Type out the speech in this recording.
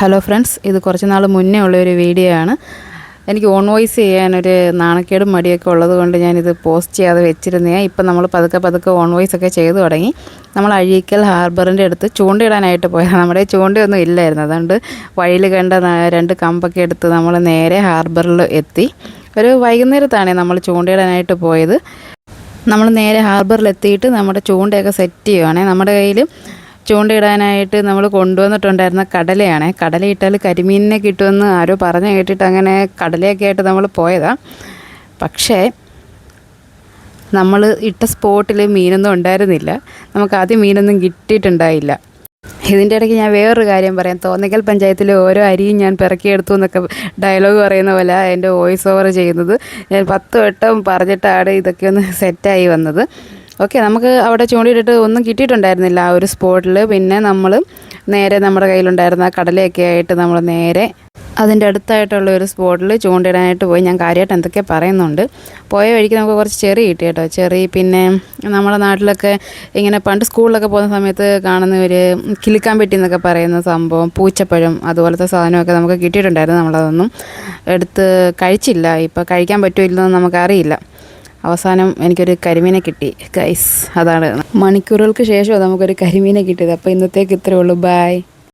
Hello friends ഇത് കുറച്ച് നാൾ മുന്നേ ഉള്ള ഒരു വീഡിയോ ആണ് എനിക്ക് ഓൺ വോയിസ് ചെയ്യാനൊരു നാണക്കേടും മടിയൊക്കെ ഉള്ളത് കൊണ്ട് ഞാനിത് പോസ്റ്റ് ചെയ്യാതെ വെച്ചിരുന്നേ ഇപ്പം നമ്മൾ പതുക്കെ പതുക്കെ ഓൺ വോയിസ് ഒക്കെ ചെയ്തു തുടങ്ങി. നമ്മൾ അഴീക്കൽ ഹാർബറിന്റെ അടുത്ത് ചൂണ്ടയിടാനായിട്ട് പോയത് നമ്മുടെ ചൂണ്ടയൊന്നും ഇല്ലായിരുന്നു. അതുകൊണ്ട് വഴിയിൽ കണ്ട രണ്ട് കമ്പൊക്കെ എടുത്ത് നമ്മൾ നേരെ ഹാർബറിൽ എത്തി. ഒരു വൈകുന്നേരത്താണ് നമ്മൾ ചൂണ്ടയിടാനായിട്ട് പോയത്. നമ്മൾ നേരെ ഹാർബറിൽ എത്തിയിട്ട് നമ്മുടെ ചൂണ്ടയൊക്കെ സെറ്റ് ചെയ്യുവാണേ. നമ്മുടെ കയ്യിൽ ചൂണ്ടയിടാനായിട്ട് നമ്മൾ കൊണ്ടുവന്നിട്ടുണ്ടായിരുന്ന കടലയാണ്. കടലയിട്ടാൽ കരിമീനിനെ കിട്ടുമെന്ന് ആരോ പറഞ്ഞു കേട്ടിട്ട് അങ്ങനെ കടലയൊക്കെ ആയിട്ട് നമ്മൾ പോയതാണ് പക്ഷേ നമ്മൾ ഇട്ട സ്പോട്ടിൽ മീനൊന്നും ഉണ്ടായിരുന്നില്ല. നമുക്ക് ആദ്യം മീനൊന്നും കിട്ടിയിട്ടുണ്ടായില്ല. ഇതിന്റെ ഇടയ്ക്ക് ഞാൻ വേറൊരു കാര്യം പറയാം. തോന്നിക്കൽ പഞ്ചായത്തിൽ ഓരോ അരിയും ഞാൻ പിറക്കിയെടുത്തു എന്നൊക്കെ ഡയലോഗ് പറയുന്ന പോലെ എന്റെ വോയിസ് ഓവർ ചെയ്യുന്നത്. ഞാൻ പത്ത് വട്ടം പറഞ്ഞിട്ടാണ് ഇതൊക്കെ ഒന്ന് സെറ്റായി വന്നത്. ഓക്കെ നമുക്ക് അവിടെ ചൂണ്ടിയിട്ടിട്ട് ഒന്നും കിട്ടിയിട്ടുണ്ടായിരുന്നില്ല ആ ഒരു സ്പോട്ടിൽ. പിന്നെ നമ്മൾ നേരെ നമ്മുടെ കയ്യിലുണ്ടായിരുന്ന കടലയൊക്കെ ആയിട്ട് നമ്മൾ നേരെ അതിന്റെ അടുത്തായിട്ടുള്ള ഒരു സ്പോട്ടിൽ ചൂണ്ടിടാനായിട്ട് പോയി. ഞാൻ കാര്യമായിട്ട് എന്തൊക്കെ പറയുന്നുണ്ട്. പോയ വഴിക്ക് നമുക്ക് കുറച്ച് ചെറി കിട്ടി കേട്ടോ. ചെറി പിന്നെ നമ്മുടെ നാട്ടിലൊക്കെ ഇങ്ങനെ പണ്ട് സ്കൂളിലൊക്കെ പോകുന്ന സമയത്ത് കാണുന്ന ഒരു കിളിക്കാൻ പെട്ടി എന്നൊക്കെ പറയുന്ന സംഭവം പൂച്ചപ്പഴം അതുപോലത്തെ സാധനമൊക്കെ നമുക്ക് കിട്ടിയിട്ടുണ്ടായിരുന്നു. നമ്മളതൊന്നും എടുത്ത് കഴിച്ചില്ല. ഇപ്പോൾ കഴിക്കാൻ പറ്റുമില്ലെന്ന് നമുക്കറിയില്ല. അവസാനം എനിക്കൊരു കരിമീനെ കിട്ടി ഗൈസ് അതാണ്. മണിക്കൂറുകൾക്ക് ശേഷം നമുക്കൊരു കരിമീനെ കിട്ടിയത്. അപ്പോൾ ഇന്നത്തേക്ക് ഇത്രയേ ഉള്ളൂ. ബായ്